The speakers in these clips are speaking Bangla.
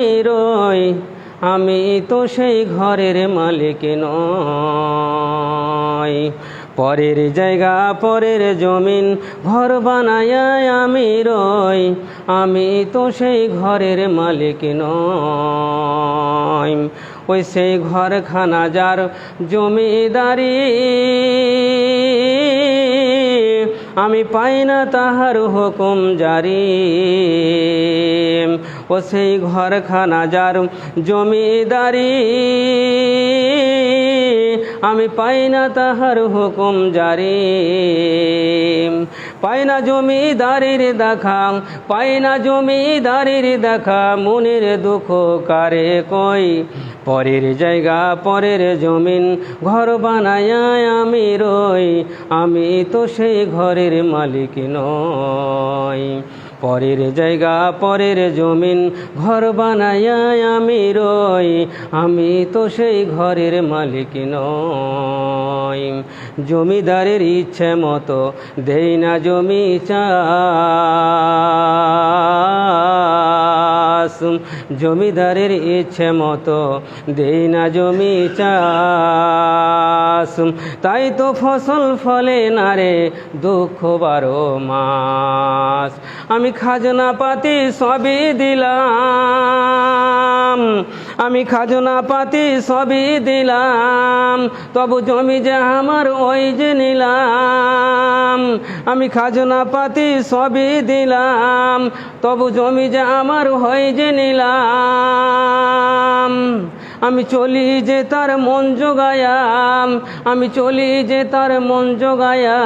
রই, আমি তো সেই ঘরের মালিক নয় পরের জায়গা, পরের জমিন, ঘর বানায় আমি রই, আমি তো সেই ঘরের মালিক নই। ওই সেই ঘরখানা যার জমিদারি আমি পাই না তাহার হুকুম জারি। ও সেই ঘরখানা যার জমিদারি। আমি পাই না তাহার হুকুম জারি। পাই না জমিদারির দেখা, পাই না জমিদারির দেখা, মনের দুঃখ কারে কই? পরের জায়গা, পরের জমিন ঘর বানায় আমি রই। আমি তো সেই ঘরের মালিক নই। পরের জায়গা, পরের জমিন ঘর বানায় আমি রই। আমি তো সেই ঘরের মালিক নই। জমিদারের ইচ্ছে মতো দেই না জমি চাষ জমিদারের ইচ্ছে মতো, দেই না জমি চাস তাই তো ফসল ফলে না রে দুঃখ বারো মাস। আমি খাজনা পাতি সবই দিলাম। আমি খাজনা পাতি সবই দিলাম, তবু জমি যে আমার ওই যে নিলাম। আমি খাজনা পাতি সবই দিলাম, তবু জমি যে আমার হয়ে যে নিলাম। আমি চলি যে তার মন জোগায়াম আমি চলি যে তার মন জোগায়া।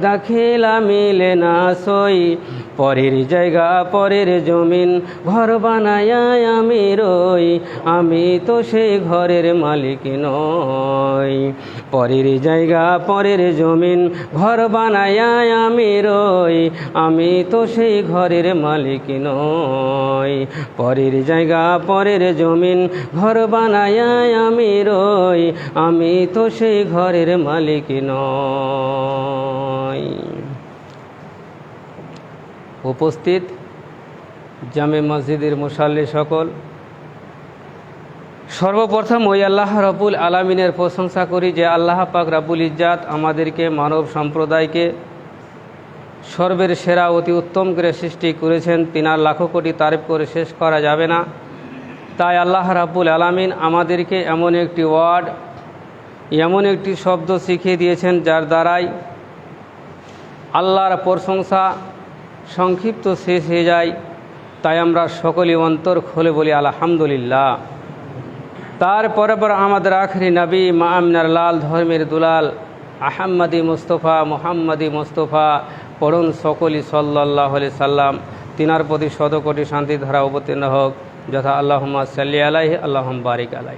দাখিলা মিলে না সই, পরের জায়গা, পরের জমিন, ঘর বানায় আমি রই। আমি তো সেই ঘরের মালিক নই। পরের জায়গা, পরের জমিন, ঘর বানায় আমি রই। আমি তো সেই ঘরের মালিক নই। পরের জায়গা, পরের জমিন, ঘর বানায় আমি রই, আমি তো সেই ঘরের মালিক নই। উপস্থিত জামে মসজিদের মুসাল্লি সকল, সর্বপ্রথম ওই আল্লাহ রবুল আলামিনের প্রশংসা করি যে আল্লাহ পাক রাবুল ইজ্জাত আমাদেরকে মানব সম্প্রদায়কে সর্বের সেরা অতি উত্তম করে সৃষ্টি করেছেন। তিনার লাখো কোটি তারিফ করে শেষ করা যাবে না। তাই আল্লাহ রাবুল আলামিন আমাদেরকে এমন একটি ওয়ার্ড, এমন একটি শব্দ শিখিয়ে দিয়েছেন যার দ্বারাই আল্লাহর প্রশংসা সংক্ষিপ্ত শেষ হয়ে যায়। তাই আমরা সকলেই অন্তর খুলে বলি, আলহামদুলিল্লাহ। তারপরে পর আমাদের আখরি নবী মা আমিনার লাল ধর্মের দুলাল আহম্মদি মুস্তফা মোহাম্মদি মুস্তফা পড়ুন সকলি সাল্লাহ সাল্লাম। তিনার প্রতি শতকোটি শান্তি ধারা অবতীর্ণ হোক। যথা আল্লাহম্মা সাল্লি আলাই আল্লাহ বারিক আলাই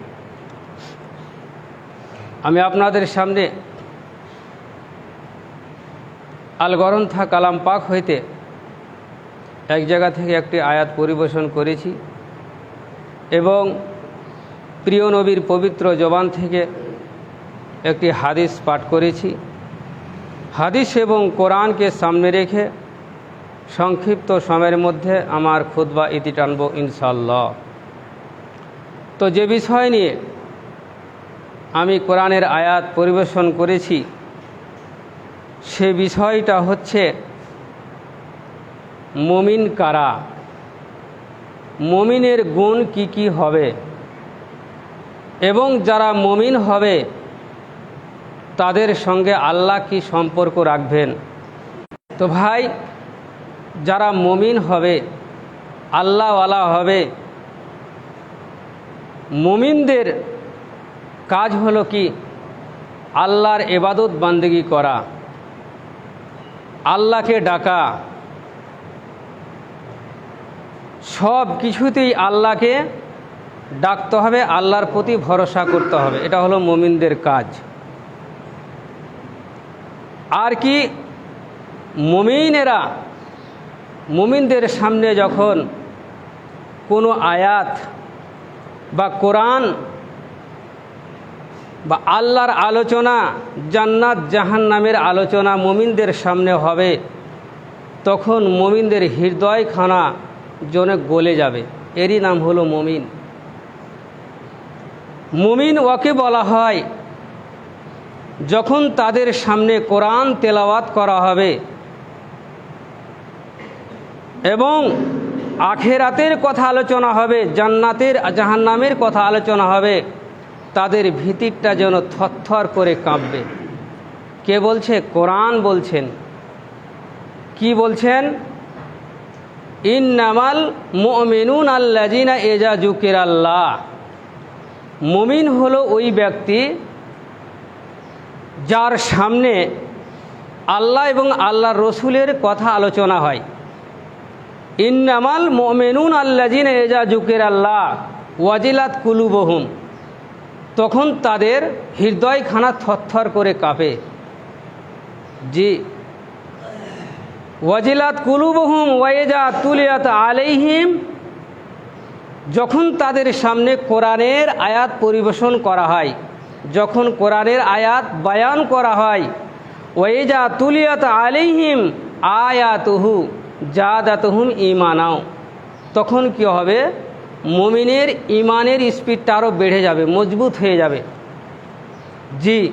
আমি আপনাদের সামনে আল গরন্থা কালাম পাক হইতে এক জায়গা থেকে একটি আয়াত পরিবেশন করেছি এবং প্রিয় নবীর পবিত্র জবান থেকে একটি হাদিস পাঠ করেছি। হাদিস এবং কোরআনকে সামনে রেখে সংক্ষিপ্ত সময়ের মধ্যে আমার খুদবা ইতি টানব ইনশাল্লাহ তো যে বিষয় নিয়ে আমি কোরআনের আয়াত পরিবেশন করেছি, সে বিষয়টা হচ্ছে মমিন কারা? মমিনের গুণ কি কি হবে? এবং যারা মমিন হবে, তাদের সঙ্গে আল্লাহ কি সম্পর্ক রাখবেন? তো ভাই যারা মমিন হবে, আল্লাহওয়ালা হবে, মমিনদের কাজ হলো কি? আল্লাহর এবাদত বান্দেগি করা, আল্লাহকে ডাকা। সব কিছুতেই আল্লাহকে ডাকতে হবে, আল্লাহর প্রতি ভরসা করতে হবে। এটা হলো মমিনদের কাজ। আর কি? মমিনেরা মমিনদের সামনে যখন কোনো আয়াত বা কোরআন বা আল্লাহর আলোচনা, জান্নাত জাহান নামের আলোচনা মমিনদের সামনে হবে, তখন মমিনদের হৃদয়খানা জনে গলে যাবে। এরই নাম হলো মমিন। মুমিন ওকে বলা হয় যখন তাদের সামনে কোরআন তেলাওয়াত করা হবে এবং আখেরাতের কথা আলোচনা হবে, জান্নাতের জাহান্নামের কথা আলোচনা হবে। তাদের ভিতিরটা যেন থরথর করে কাঁপবে। কে বলছে? কোরআন বলছেন। কি বলছেন? ইন্নামাল মুমিনুন আল্লাজিনা এজা জুকির আল্লাহ মুমিন হলো ওই ব্যক্তি যার সামনে আল্লাহ এবং আল্লাহ রসুলের কথা আলোচনা হয়। ইন্নামাল মোমেনুন আল্লাজিন এজা জুকের আল্লাহ ওয়াজিলাত কুলুবহুম। তখন তাদের হৃদয়খানা থরথর করে কাঁপে। জি। ওয়াজিলাত কুলুবহুম ওয়াইজা তুলিয়াত আলাইহিম। যখন তাদের সামনে কোরআনের আয়াত পরিবেশন করা হয়, যখন কোরআনের আয়াত বায়ান করা হয় ওয়েজা তুলিয়াত আলিহিম আয়াতুহু। জাদাতুহুম ইমানাও তখন কি হবে? মমিনের ইমানের স্পিডটা আরও বেড়ে যাবে, মজবুত হয়ে যাবে। জি,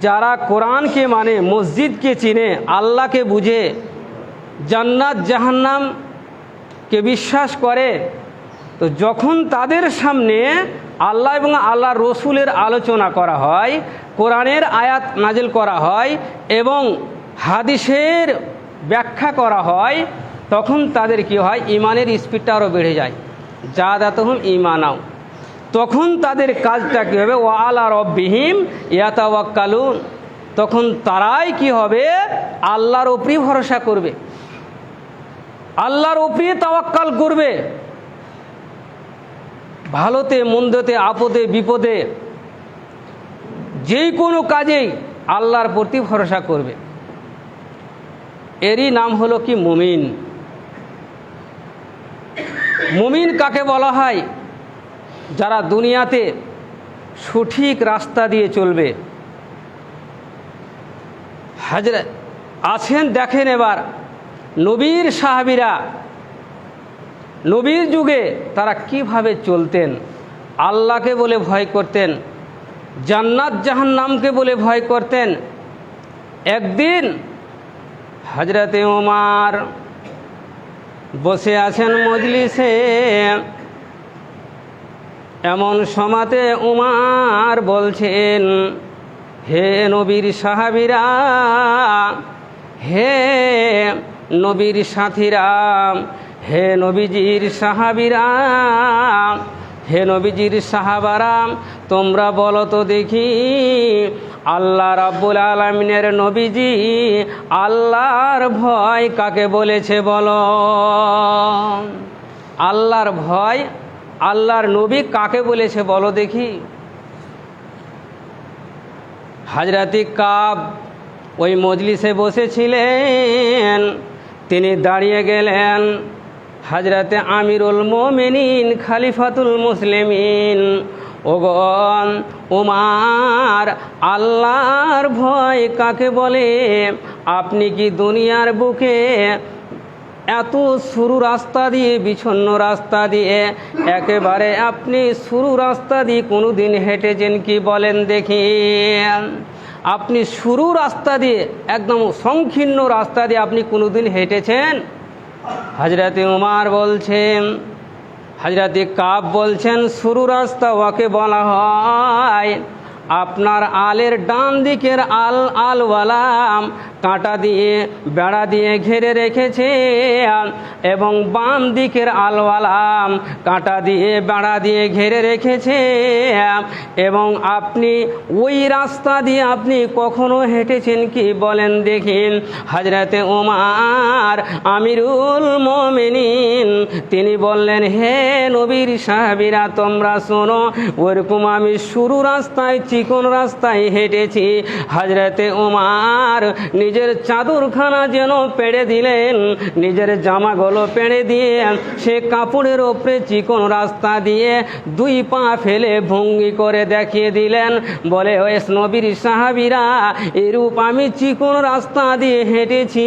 যারা কোরআনকে মানে মসজিদকে চিনে, আল্লাহকে বুঝে, জান্নাত জাহান্নামকে বিশ্বাস করে, তো যখন তাদের সামনে আল্লাহ এবং আল্লাহ রসুলের আলোচনা করা হয়, কোরআনের আয়াত নাজিল করা হয় এবং হাদিসের ব্যাখ্যা করা হয়, তখন তাদের কি হয়? ইমানের স্পিডটা আরও বেড়ে যায়। যা দাতহম ইমানাও তখন তাদের কাজটা কী হবে? ও আল্লাহ রব্বিহিম ইয়াতাওয়াক্কালুন। তখন তারাই কি হবে? আল্লাহর ওপরই ভরসা করবে। আল্লাহর ওপরই তাওয়াক্কাল করবে। ভালোতে, মন্দতে, আপদে, বিপদে, যেই কোনো কাজেই আল্লাহর প্রতি ভরসা করবে। এরই নাম হলো কি মুমিন? মুমিন কাকে বলা হয়? যারা দুনিয়াতে সঠিক রাস্তা দিয়ে চলবে। হাজরা, আছেন, দেখেন এবার। নবীর সাহাবিরা, নবীর যুগে তারা কীভাবে চলতেন? আল্লাহকে বলে ভয় করতেন, জান্নাত জাহান্নামকে বলে ভয় করতেন। একদিন হজরতে উমার বসে আছেন মজলিসে। এমন সমাতে উমার বলছেন, হে নবীর সাহাবিরা, হে নবীর সাথীরা, হে নবীজির সাহাবিরা হে নবীজির সাহাবারাম, তোমরা বলো তো দেখি, আল্লাহ রাব্বুল আলমিনের নবীজি আল্লাহর ভয় কাকে বলেছে বলো? আল্লাহর ভয়, আল্লাহর নবী কাকে বলেছে বলো দেখি? হাজরাতি কাব ওই মজলিসে বসেছিলেন, তিনি দাঁড়িয়ে গেলেন। হাজরাতে আমিরুল মোমিনিন, খালিফাতুল মুসলিমিন। ওগন উমার, আল্লাহর ভয় কাকে বলে? আপনি কি দুনিয়ার বুকে এত সরু রাস্তা দিয়ে বিছন্ন রাস্তা দিয়ে, একেবারে আপনি সরু রাস্তা দিয়ে কোনো দিন হেঁটেছেন কি বলেন দেখি? আপনি সরু রাস্তা দিয়ে, একদম সংকীর্ণ রাস্তা দিয়ে আপনি কোনো দিন হেঁটেছেন? হাজরাতে উমার বলছেন হজরতে কাব বলছেন শুরু রাস্তা ওকে বলা হয়। আপনার আলের ডান দিকের আল আলওয়ালাম কাঁটা দিয়ে, বেড়া দিয়ে ঘিরে রেখেছে এবং বাম দিকের আলওয়ালাম কাঁটা দিয়ে, বেড়া দিয়ে ঘিরে রেখেছে এবং আপনি ওই রাস্তা দিয়ে আপনি কখনো হেঁটেছেন কি বলেন দেখিন। হাজরাতে ওমার আমিরুল মোমিনিন, তিনি বললেন, হে নবীর সাহাবিরা, তোমরা শোনো, ওরকম আমি শুরু রাস্তায় চিকন রাস্তায় হেঁটেছি। হাজরাতে উমার নিজের চাদরখানা যেন পেড়ে দিলেন, নিজের জামাগুলো পেড়ে দিয়ে সে কাপড়ের ওপরে চিকন রাস্তা দিয়ে দুই পা ফেলে ভঙ্গি করে দেখিয়ে দিলেন। বলে, ওই নবীর সাহাবিরা, এরূপ আমি চিকন রাস্তা দিয়ে হেঁটেছি।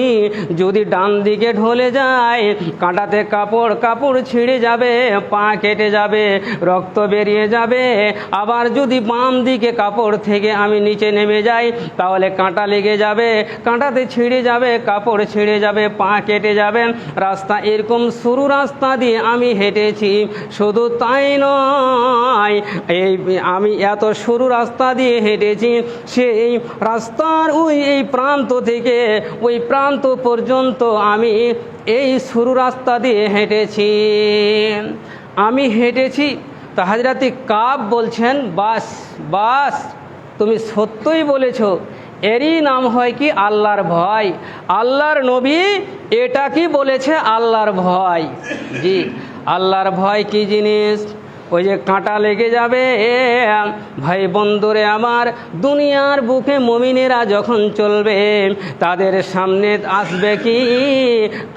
যদি ডান দিকে ঢলে যায়, কাঁটাতে কাপড় কাপড় ছিঁড়ে যাবে, পা কেটে যাবে, রক্ত বেরিয়ে যাবে। আবার যদি বাম দিকে কাপড় থেকে আমি নিচে নেমে যাই, তাহলে কাঁটা লেগে যাবে। কাঁটাতে ছিঁড়ে যাবে, কাপড় ছিঁড়ে যাবে, পা কেটে যাবে। রাস্তা এরকম সরু রাস্তা দিয়ে আমি হেঁটেছি, শুধু তাই নয়, এই আমি এত সরু রাস্তা দিয়ে হেঁটেছি, সেই রাস্তার ওই, এই প্রান্ত থেকে, ওই প্রান্ত পর্যন্ত আমি এই সরু রাস্তা দিয়ে হেঁটেছি। আমি হেঁটেছি, তা কাব বলছেন, বাস। বাস, তুমি সত্যই বলেছ, এরই নাম হয় কি আল্লাহর ভয়। আল্লাহর নবী এটা কি বলেছে আল্লাহর ভয়? জি, আল্লাহর ভয় কি জিনিস? ওই যে কাঁটা লেগে যাবে ভাই বন্ধুরে আমার, দুনিয়ার বুকে মমিনেরা যখন চলবে, তাদের সামনে আসবে কি?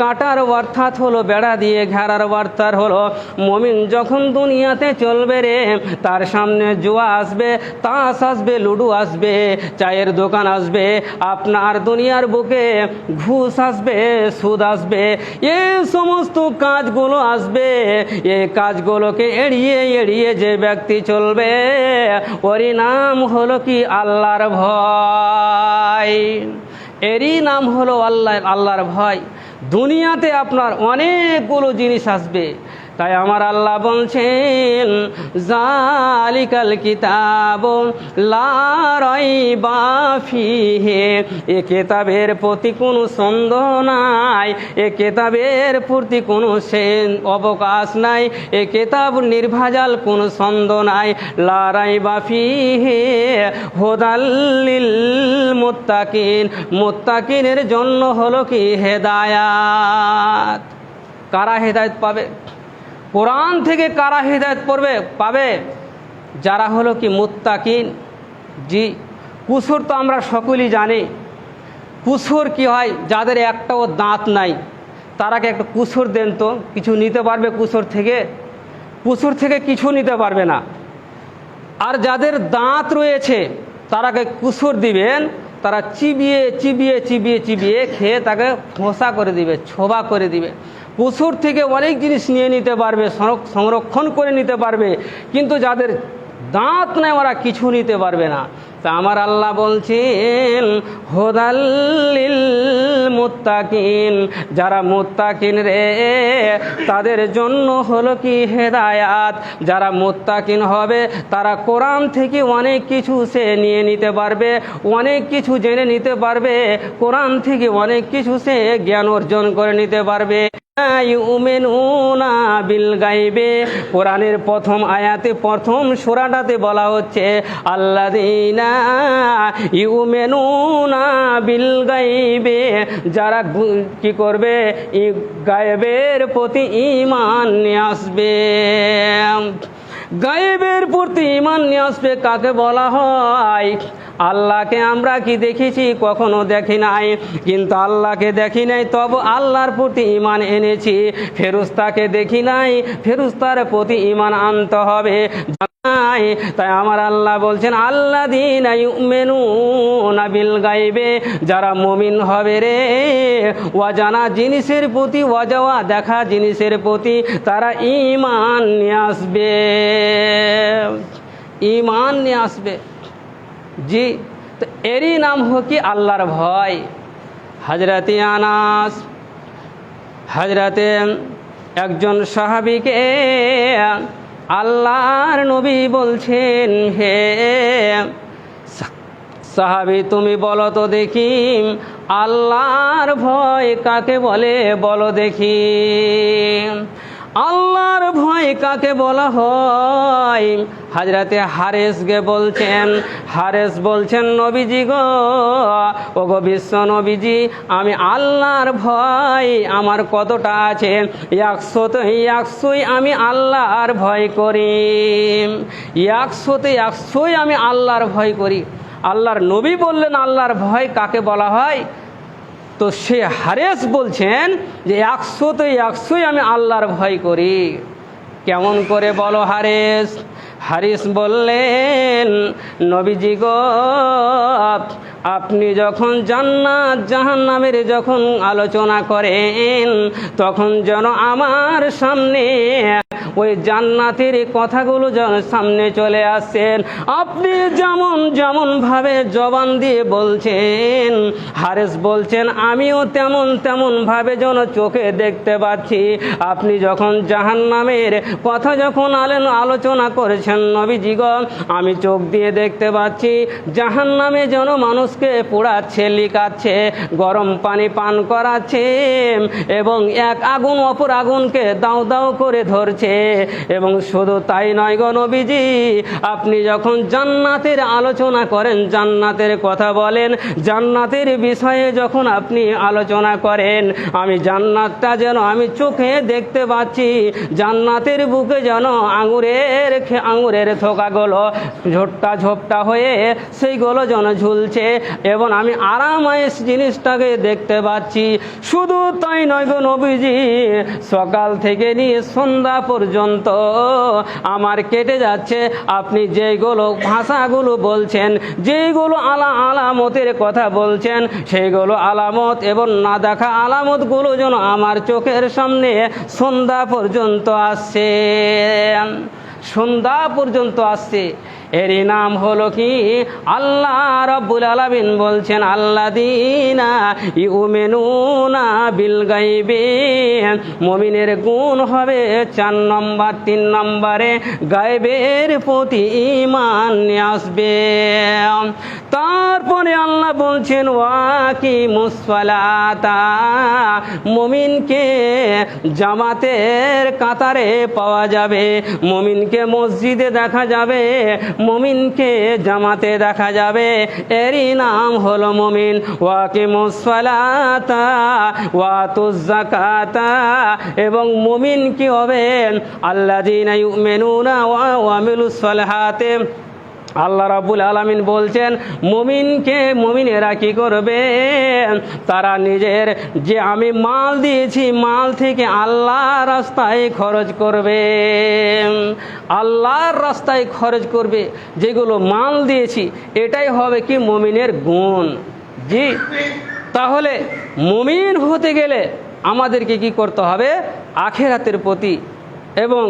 কাঁটার অর্থাৎ হলো বেড়া দিয়ে ঘেরার অর্থাৎ হলো, মমিন যখন দুনিয়াতে চলবে রে, তার সামনে জুয়া আসবে, তাস আসবে, লুডু আসবে, চায়ের দোকান আসবে, আপনার দুনিয়ার বুকে ঘুষ আসবে, সুদ আসবে এই সমস্ত কাজগুলো আসবে এই কাজগুলোকে এড়িয়ে এড়িয়ে যে ব্যক্তি চলবে, ওরই নাম হলো কি আল্লাহর ভয়? এরই নাম হলো আল্লাহ, আল্লাহর ভয়। দুনিয়াতে আপনার অনেকগুলো জিনিস আসবে। তাই আমার আল্লাহ বলছেন, জালিকাল কিতাব লারাই বাফিহে এ কেতাবের প্রতি কোনো সন্দেহ নাই, এ কেতাবের প্রতি কোনো অবকাশ নাই, এ কেতাব নির্ভাজাল কোনো সন্দেহ নাই। লারাই বাফিহে হোদাল্লিল মোত্তাকিন, মোত্তাকিনের জন্য হলো কি হেদায়াত? কারা হেদায়ত পাবে? কোরআন থেকে কারা হেদায়ত পড়বে পাবে? যারা হলো কি মুত্তাকিন? জি, কুসুর তো আমরা সকলেই জানি। কুসুর কি হয়? যাদের একটাও দাঁত নাই, তারাকে একটা কুসুর দেন তো, কিছু নিতে পারবে কুসুর থেকে? কুসুর থেকে কিছু নিতে পারবে না। আর যাদের দাঁত রয়েছে, তারাকে কুসুর দিবেন, তারা চিবিয়ে চিবিয়ে চিবিয়ে চিবিয়ে খেয়ে তাকে ফোঁসা করে দিবে, ছোবা করে দিবে। কুসুর থেকে অনেক জিনিস নিয়ে নিতে পারবে সংরক্ষণ করে নিতে পারবে, কিন্তু যাদের দাঁত নেই ওরা কিছু নিতে পারবে না। তা আমার আল্লাহ বলছেন হোদাল্লিল মুত্তাকিন যারা মুত্তাকিন রে, তাদের জন্য হলো কি হেদায়াত। যারা মুত্তাকিন হবে, তারা কোরআন থেকে অনেক কিছু সে নিয়ে নিতে পারবে, অনেক কিছু জেনে নিতে পারবে, কোরআন থেকে অনেক কিছু সে জ্ঞান অর্জন করে নিতে পারবে। ইউমেনুনা বিল গাইবে। কোরআনের প্রথম আয়াতে, প্রথম সোরাটাতে বলা হচ্ছে আল্লাদিনা ইউমেনুনা বিল গাইবে। যারা কি করবে? ই, গায়েবের প্রতি ইমান নিয়ে আসবে। গায়েবের প্রতি ইমান নিয়ে আসবে কাকে বলা হয়? আল্লাহকে আমরা কি দেখেছি? কখনো দেখি নাই। কিন্তু আল্লাহকে দেখি নাই, তব আল্লাহর প্রতি ইমান এনেছি। ফেরুস্তাকে দেখি নাই ফেরুস্তার প্রতি ইমান আনতে হবে। তাই আমার আল্লাহ বলছেন আল্লাহ দিন মেনু নাবিল গাইবে যারা মমিন হবে রে। অজানা জিনিসের প্রতি অজাওয়া দেখা জিনিসের প্রতি তারা ইমান নিয়ে আসবে। ইমান নিয়ে আসবে। জি, তো এরই নাম হোক কি আল্লাহর ভয়। হাজরাতে আনাস হাজরাতে একজন সাহাবিকে আল্লাহর নবী বলছেন, হে সাহাবি, তুমি বলো তো দেখি, আল্লাহর ভয় কাকে বলে? বলো দেখি। আল্লাহর ভয় কাকে বলা হয়? হাজরাতে হারেসকে বলছেন, হারেস বলছেন নবীজি গো ও গো বিশ্ব নবীজি, আমি আল্লাহর ভয় আমার কতটা আছে? একশোতে একশোই আমি আল্লাহর ভয় করি। একশোতে একশোই আমি আল্লাহর ভয় করি। আল্লাহর নবী বললেন আল্লাহর ভয় কাকে বলা হয়? তো সে হারেস বলছেন যে একশো তো একশোই আমি আল্লাহর ভয় করি। কেমন করে বলো হারেস? হারিস বললেন, নবীজি গো, আপনি যখন জান্নাত জাহান্নামের যখন আলোচনা করেন, তখন যেন আমার সামনে ওই জান্নাতের কথাগুলো সামনে চলে আসছেন। আপনি যেমন যেমন ভাবে জবান দিয়ে বলছেন, হারেস বলছেন, আমিও তেমন তেমন ভাবে যেন চোখে দেখতে পাচ্ছি। আপনি যখন জাহান্নামের কথা যখন আলেন, আলোচনা করেছেন নবীজিগণ আমি চোখ দিয়ে দেখতে পাচ্ছি, জাহান্নামে যেন মানুষকে পোড়াচ্ছে লিকাচ্ছে গরম পানি পান করাচ্ছে, এবং এক আগুন অপর আগুনকে দাও দাও করে ধরছে। এবং শুধু তাই নয় গো নবীজি, আপনি যখন জান্নাতের আলোচনা করেন, জান্নাতের কথা বলেন, জান্নাতের বিষয়ে যখন আপনি আলোচনা করেন, আমি জান্নাতটা যেন আমি চোখে দেখতে পাচ্ছি, জান্নাতের বুকে যেন আঙুরের আঙুরের থোকাগুলো ঝোপটা ঝোপটা হয়ে সেইগুলো যেন ঝুলছে এবং আমি আরামায়েশ জিনিসটাকে দেখতে পাচ্ছি। শুধু তাই নয় গো নবীজি, সকাল থেকে নিয়ে সন্ধ্যা পর্যন্ত আমার কেটে যাচ্ছে। আপনি যেগুলো ভাষাগুলো বলছেন যেগুলো আলা আলামতের কথা বলছেন, সেইগুলো আলামত এবং না দেখা আলামতগুলো যেন আমার চোখের সামনে সন্ধ্যা পর্যন্ত আসছে। সন্ধ্যা পর্যন্ত আসছে। এরই নাম হলো কি? আল্লাহ রব্বুল আলমিন বলছেন আল্লাহ দিনা ইউমেনুনা বিল গাইবে মমিনের গুণ হবে চার নম্বর, তিন নম্বরে গাইবের প্রতি ইমান আসবে। তারপরে আল্লাহ বলছেন ওয়াকি মুসফালাতা মমিনকে জামাতের কাতারে পাওয়া যাবে, মমিনকে মসজিদে দেখা যাবে, মমিনকে জামাতে দেখা যাবে। এরই নাম হলো মমিন। ওয়াকি মুসফালাতা ওয়াতুজাকাতা এবং মমিন কি হবেন আল্লাহ দিন মেনুনা ওয়ামিলুস সালাহাতে আল্লাহ রাবুল আলামিন বলছেন, মমিনকে মমিনেরা কি করবে? তারা নিজের যে আমি মাল দিয়েছি, মাল থেকে আল্লাহ রাস্তায় খরচ করবে। আল্লাহর রাস্তায় খরচ করবে, যেগুলো মাল দিয়েছি, এটাই হবে কি মমিনের গুণ। জি, তাহলে মমিন হতে গেলে আমাদেরকে কি করতে হবে? আখেরাতের প্রতি এবং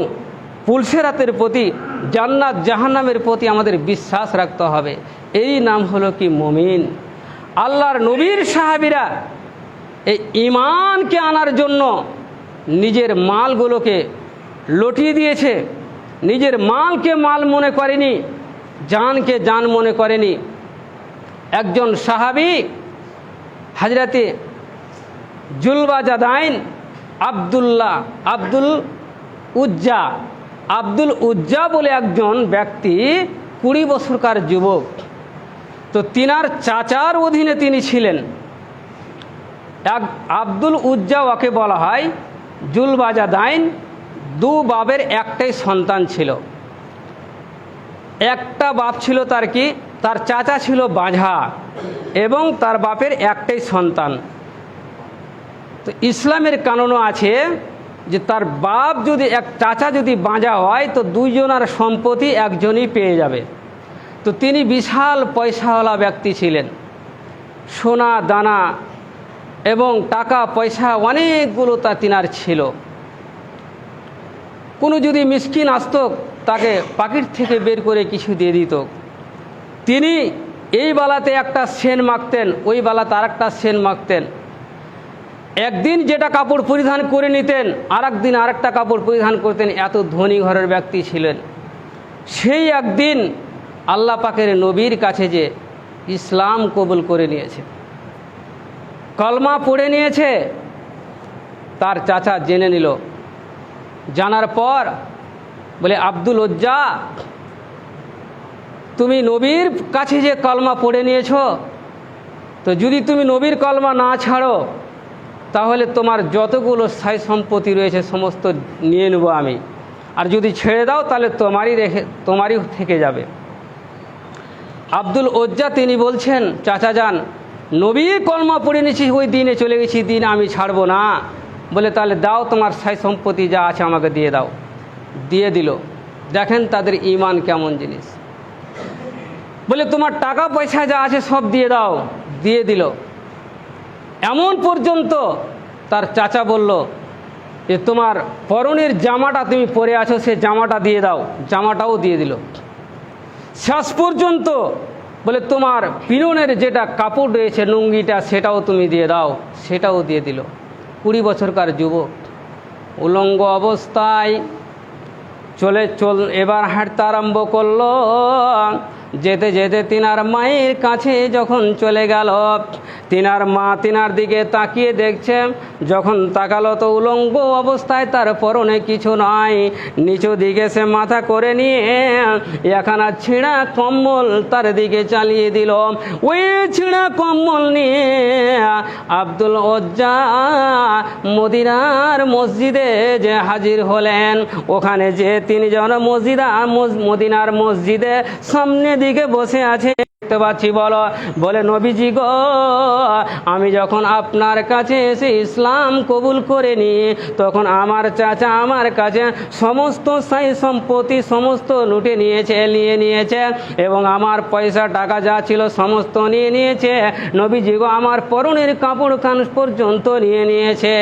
পুলসেরাতের প্রতি, জান্নাত জাহান্নামের প্রতি আমাদের বিশ্বাস রাখতে হবে। এই নাম হলো কি মমিন? আল্লাহর নবীর সাহাবিরা এই ইমানকে আনার জন্য নিজের মালগুলোকে লটিয়ে দিয়েছে। নিজের মালকে মাল মনে করেনি, জানকে জান মনে করেনি। একজন সাহাবি, হাজরাতে জুলবাজাদাইন আবদুল্লাহ, আব্দুল উজ্জা আব্দুল উজ্জা বলে একজন ব্যক্তি কুড়ি বছরকার যুবক। তো তিনার চাচার অধীনে তিনি ছিলেন। এক আব্দুল উজ্জা ওকে বলা হয়, জুলবাজা দাইন, দু বাবের একটাই সন্তান ছিল। একটা বাপ ছিল তার কি? তার চাচা ছিল বাঁঝা এবং তার বাপের একটাই সন্তান। তো ইসলামের কানুনও আছে যে তার বাপ যদি এক চাচা যদি বাঁজা হয়, তো দুইজনার সম্পত্তি একজনই পেয়ে যাবে। তো তিনি বিশাল পয়সাওয়ালা ব্যক্তি ছিলেন। সোনা, দানা এবং টাকা, পয়সা অনেকগুলো তা তিনার ছিল। কোনো যদি মিসকিন আসত, তাকে পাকিট থেকে বের করে কিছু দিয়ে দিত। তিনি এই বালাতে একটা সেন মাখতেন, ওই বালাতে আর একটা সেন মাখতেন। একদিন যেটা কাপড় পরিধান করে নিতেন আর একদিন আরেকটা কাপড় পরিধান করতেন, এত ধনী ঘরের ব্যক্তি ছিলেন। সেই একদিন আল্লাহ পাকের নবীর কাছে যে ইসলাম কবুল করে নিয়েছে, কলমা পড়ে নিয়েছে, তার চাচা জেনে নিল। জানার পর বলে, আব্দুল ওজ্জা, তুমি নবীর কাছে যে কলমা পড়ে নিয়েছো, তো যদি তুমি নবীর কলমা না ছাড়ো তাহলে তোমার যতগুলো স্থায়ী সম্পত্তি রয়েছে, সমস্ত নিয়ে নেব আমি। আর যদি ছেড়ে দাও, তাহলে তোমারই রেখে তোমারই থেকে যাবে। আব্দুল ওজ্জা তিনি বলছেন, চাচা যান, নবী কলমা পড়ে নিয়েছি, ওই দিনে চলে গেছি দিন আমি ছাড়বো না। বলে, তাহলে দাও তোমার স্থায়ী সম্পত্তি যা আছে, আমাকে দিয়ে দাও। দিয়ে দিল। দেখেন তাদের ইমান কেমন জিনিস। বলে, তোমার টাকা পয়সা যা আছে, সব দিয়ে দাও। দিয়ে দিল। এমন পর্যন্ত তার চাচা বলল যে তোমার পরনের জামাটা তুমি পরে আছো, সে জামাটা দিয়ে দাও। জামাটাও দিয়ে দিল। শেষ পর্যন্ত বলে, তোমার পিরনের যেটা কাপড় রয়েছে, লুঙ্গিটা, সেটাও তুমি দিয়ে দাও। সেটাও দিয়ে দিল। কুড়ি বছরকার যুবক, উলঙ্গ অবস্থায় চলে, চল, এবার হাঁটতে আরম্ভ করল। যেতে যেতে তিনার মায়ের কাছে যখন চলে গেল, তিনার মা তিনার দিকে তাকিয়ে দেখছে, যখন তাকালো তো উলঙ্গ অবস্থায় তার পরনে কিছু নাই। নিচু দিকে সে মাথা করে নিয়ে এখানা ছিঁড়া কম্বল তার দিকে চালিয়ে দিল। ওই ছিঁড়া কম্বল নিয়ে আব্দুল ওজ্জা মদিনার মসজিদে যে হাজির হলেন, ওখানে যে তিনজন মসজিদা মদিনার মসজিদে সামনে দিকে বসে আছে। দেখতে পাচ্ছি, বলো, বলে নবীজি গো, আমি যখন আপনার কাছে এসে ইসলাম কবুল করে নি তখন আমার চাচা আমার কাছে সমস্ত সাই সম্পত্তি, সমস্ত লুটে নিয়েছে, নিয়ে নিয়েছে এবং আমার পয়সা, টাকা যা ছিল সমস্ত নিয়ে নিয়েছে। নবীজি গো, আমার পরনের কাপড় কান পর্যন্ত নিয়ে নিয়েছে।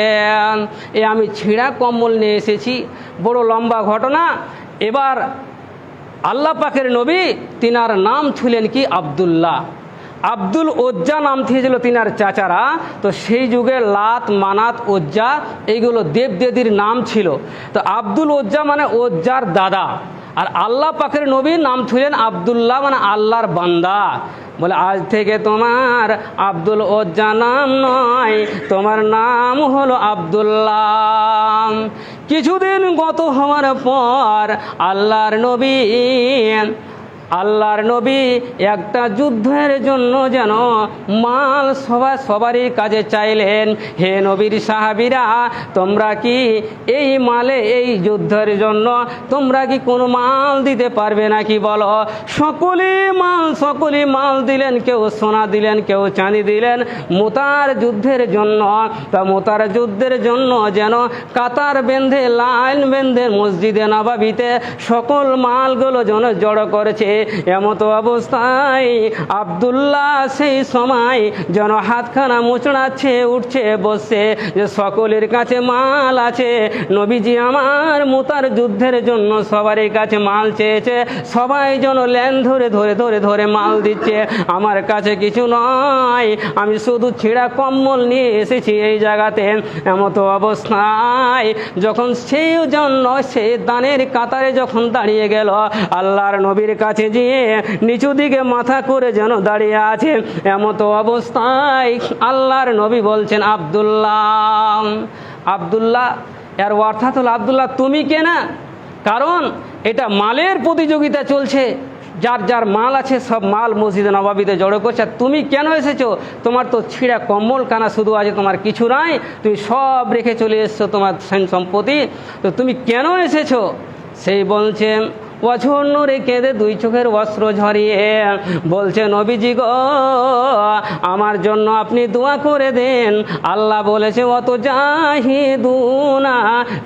এ আমি ছিঁড়া কম্বল নিয়ে এসেছি। বড় লম্বা ঘটনা। এবার আল্লাহ পাকের নবী তিনার নাম ছিলেন কি আবদুল্লাহ। আব্দুল ওজ্জা নাম ছিল তিনার চাচারা। তো সেই যুগে লাত, মানাত, ওজ্জা, এইগুলো দেবদেবীর নাম ছিল। তো আব্দুল ওজ্জা মানে ওজ্জার দাদা। আর আল্লাহ পাখের নবীর নাম ছিলেন আবদুল্লাহ মানে আল্লাহর বান্দা। বলে, আজ থেকে তোমার আব্দুল ওজ্জা নাম নয়, তোমার নাম হলো আবদুল্লাহ। কিছুদিন গত হওয়ার পর আল্লাহর নবী আল্লাহর নবী একটা যুদ্ধের জন্য যেন মাল সবাই সবারই কাজে চাইলেন। হে নবীর সাহাবিরা, তোমরা কি এই মালে এই যুদ্ধের জন্য তোমরা কি কোনো মাল দিতে পারবে নাকি বলো? সকলে মাল সকলে মাল দিলেন, কেউ সোনা দিলেন, কেউ চাঁদি দিলেন। মোতার যুদ্ধের জন্য, তা মোতার যুদ্ধের জন্য যেন কাতার বেঁধে, লাইন বেঁধে, মসজিদে নবাবিতে সকল মালগুলো যেন জড়ো করেছে। এমতো অবস্থায় আবদুল্লাহ সেই সময় যেন হাতখানা মোচড়াচ্ছে, উঠছে, বসছে, যে সকলের কাছে মাল আছে। নবীজি আমার মোতার যুদ্ধের জন্য সবারই কাছে মাল চেয়েছে। সবাই যেন ল্যান ধরে ধরে ধরে ধরে মাল দিচ্ছে। আমার কাছে কিছু নয়, আমি শুধু ছিঁড়া কম্বল নিয়ে এসেছি এই জায়গাতে। এমতো অবস্থায় যখন সেই জন্য সে দানের কাতারে যখন দাঁড়িয়ে গেল, আল্লাহর নবীর কাছে গিয়ে নিচু দিকে মাথা করে যেন দাঁড়িয়ে আছে, এমতো অবস্থায় আল্লাহর নবী বলছেন, আবদুল্লাহ আবদুল্লাহ, এর অর্থাৎ হলো, আবদুল্লাহ, তুমি কে না? কারণ এটা মালের প্রতিযোগিতা চলছে, যার যার মাল আছে, সব মাল মসজিদে নবাবিতে জড়ো করছে তুমি কেন এসেছ? তোমার তো ছিঁড়া কম্বল কানা শুধু আছে, তোমার কিছু নাই, তুমি সব রেখে চলে এসছো তোমার সেন সম্পত্তি, তো তুমি কেন এসেছ? সেই বলছে অঝন্য রে কেঁদে দুই চোখের অস্ত্র ঝরিয়ে বলছে নবীজি গো, আমার জন্য আপনি দোয়া করে দেন। আল্লাহ বলেছে, অত জাহিদুনা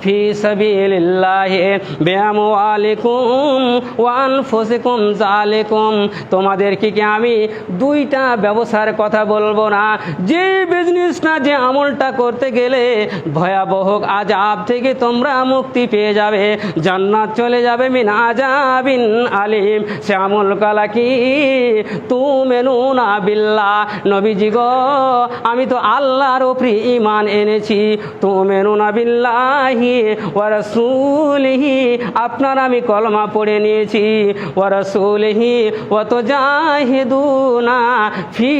ফি সাবিলিল্লাহি বিআমওয়ালিকুম ওয়া আনফুসিকুম জালিকুম তোমাদেরকে কি আমি দুইটা ব্যবসার কথা বলব না? যে বিজনেসটা, যে আমলটা করতে গেলে ভয়াবহ আজাব থেকে তোমরা মুক্তি পেয়ে যাবে। জান্নাত চলে যাবে মিন আজাব আজাবিন আলিম শ্যামল কালা কি? তুমেনুনা বিল্লাহ। নবীজি গো, আমি তো আল্লাহর ওপরে ইমান এনেছি। তু মেনু তুমেনুনা বিল্লাহি ওয়া রাসূলিহি, আপনার আমি কলমা পড়ে নিয়েছি। ওয়া রাসূলিহি ওয়া তুজাহিদুনা ফি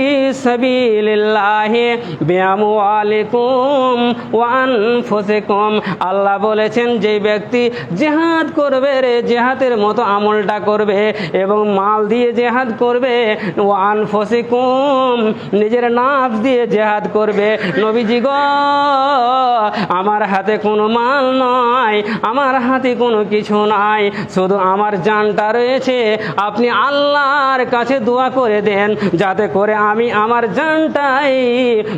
সাবিলিল্লাহি বিআমওয়ালিকুম ওয়া আনফুসিকুম। আল্লাহ বলেছেন, যে ব্যক্তি জেহাদ করবে রে জেহাদের মতো আমলটা করবে এবং মাল দিয়ে জেহাদ করবে। ওয়ান ফসিকুম, নিজের নাফ দিয়ে জেহাদ করবে। নবীজি গো, আমার হাতে কোনো মাল নয় আমার হাতে কোনো কিছু নাই, শুধু আমার জানটা রয়েছে। আপনি আল্লাহর কাছে দোয়া করে দেন, যাতে করে আমি আমার জানটাই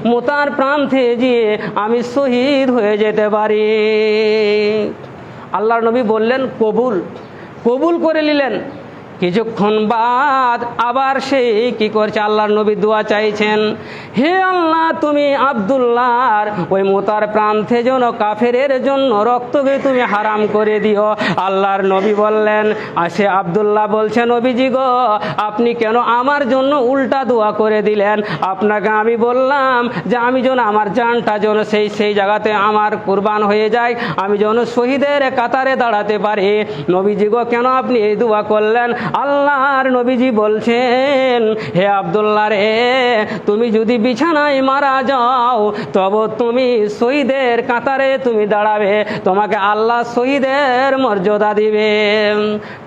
মোতার প্রান্তে গিয়ে আমি শহীদ হয়ে যেতে পারি। আল্লাহর নবী বললেন, কবুল। কবুল করে নিলেন। কিছুক্ষণ বাদ আবার সেই কি করছে? আল্লাহর নবী দোয়া চাইছেন, হে আল্লাহ, তুমি আবদুল্লাহর ওই মোতার প্রান্তে যেন কাফেরের জন্য রক্তকে তুমি হারাম করে দিও। আল্লাহর নবী বললেন আসে আবদুল্লাহ বলছে, নবীজি গো, আপনি কেন আমার জন্য উল্টা দোয়া করে দিলেন? আপনাকে আমি বললাম যে আমি যেন আমার জানটা যেন সেই সেই জায়গাতে আমার কুরবান হয়ে যায়, আমি যেন শহীদের কাতারে দাঁড়াতে পারি। নবীজি গো, কেন আপনি এই দোয়া করলেন? আল্লাহর নবীজি বলছেন, হে আবদুল্লাহ রে, তুমি যদি বিছানায় মারা যাও, তবে তুমি শহীদের কাতারে তুমি দাঁড়াবে। তোমাকে আল্লাহ শহীদের মর্যাদা দিবে।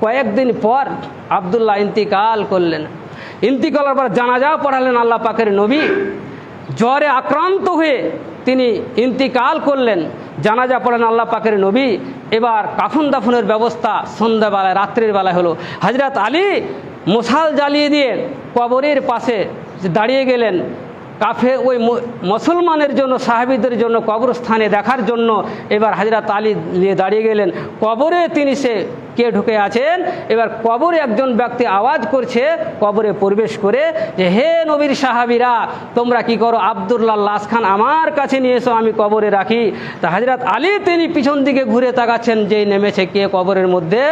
কয়েকদিন পর আবদুল্লাহ ইন্তিকাল করলেন। ইন্তিকালের পর জানাজা পড়ালেন আল্লাহ পাকের নবী। জ্বরে আক্রান্ত হয়ে তিনি ইন্তিকাল করলেন। জানাজা পড়েন আল্লাহ পাকের নবী। এবার কাফন দাফনের ব্যবস্থা সন্ধ্যাবেলায়, রাত্রির বেলায় হলো। হাজরাত আলী মশাল জ্বালিয়ে দিয়ে কবরের পাশে দাঁড়িয়ে গেলেন। কাফে ওই মুসলমানের জন্য, সাহাবিদের জন্য কবরস্থানে দেখার জন্য এবার হাজরাত আলী নিয়ে দাঁড়িয়ে গেলেন। কবরে তিনি সে কে ঢুকে আছেন? এবার কবরে একজন ব্যক্তি আওয়াজ করছে, কবরে প্রবেশ করে যে, হে নবীর সাহাবিরা, তোমরা কি করো? আবদুল্লাহ লাশ খান আমার কাছে নিয়ে এসো, আমি কবরে রাখি। তা হাজরাত আলী তিনি পিছন দিকে ঘুরে তাকাচ্ছেন, যেই নেমেছে কে কবরের মধ্যে?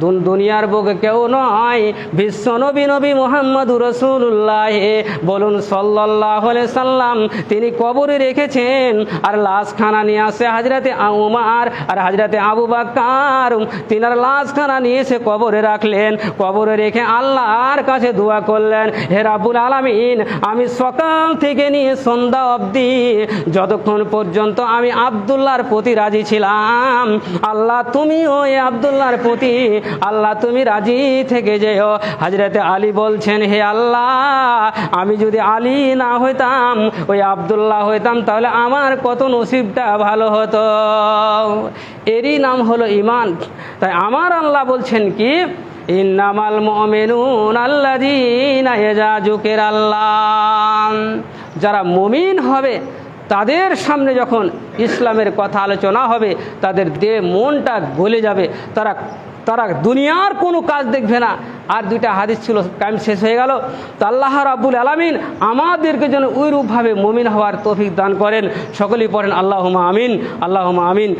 দুন- দুনিয়ার বুকে কেউ নয়, বিশ্ব নবী নবী মোহাম্মদ রসুল্লাহ বলুন সাল্লাহ সাল্লাম, তিনি কবরে রেখেছেন, আর লাশ খানা নিয়ে আসে হাজরাতে উমার আর হাজরাতে আবু বাক্কার। তিনার লাশখানা নিয়ে এসে কবরে রাখলেন। কবরে রেখে আল্লাহর কাছে দোয়া করলেন, হে রাবুল আলামিন, আমি সকাল থেকে নিয়ে সন্ধ্যা অবধি যতক্ষণ পর্যন্ত আমি আবদুল্লাহর প্রতি রাজি ছিলাম, আল্লাহ তুমিও ওই আবদুল্লাহর প্রতি, আল্লাহ তুমি রাজি থেকে যেও। হাজরাতে আলী বলছেন, হে আল্লাহ, আমি যদি আলী না হইতাম, ওই আবদুল্লাহ হইতাম, তাহলে আমার কত নসিবটা ভালো হতো। এরই নাম হলো ইমান তাই আমার আল্লাহ বলছেন কি? ইন্নামাল মুমিনুন আল্লাযীনা ইয়াজাজুকের আল্লাহ যারা মমিন হবে, তাদের সামনে যখন ইসলামের কথা আলোচনা হবে, তাদের দেহ মনটা গলে যাবে। তারা তারা দুনিয়ার কোনো কাজ দেখবে না। আর দুইটা হাদিস ছিল টাইম শেষ হয়ে গেল। তো আল্লাহ রাব্বুল আলামিন আমাদেরকে যেন ওইরূপভাবে মমিন হওয়ার তৌফিক দান করেন। সকলেই পড়েন আল্লাহুমা আমিন আল্লাহুমা আমিন।